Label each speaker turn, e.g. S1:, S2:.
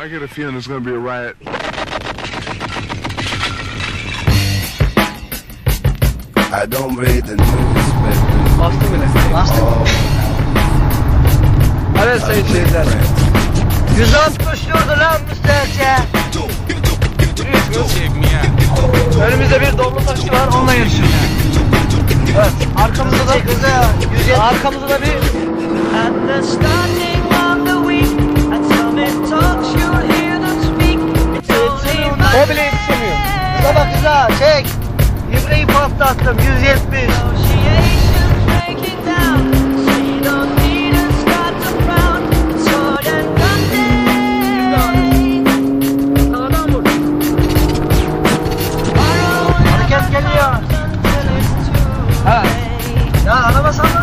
S1: I get a feeling there's gonna be a riot.
S2: I don't read the news, but
S3: Bastı bile. Bastı. Evet sayın seyirciler.
S4: 160 lan müstehcen.
S3: Önümüzde bir domlu taşı var onunla yarışıyoruz. Evet arkamızda da arkamızda da bir At
S5: the
S4: Atlama kıza çek. Yübreyi patlattım 170.
S3: Hareket geliyor. Ha. Ya araba sana.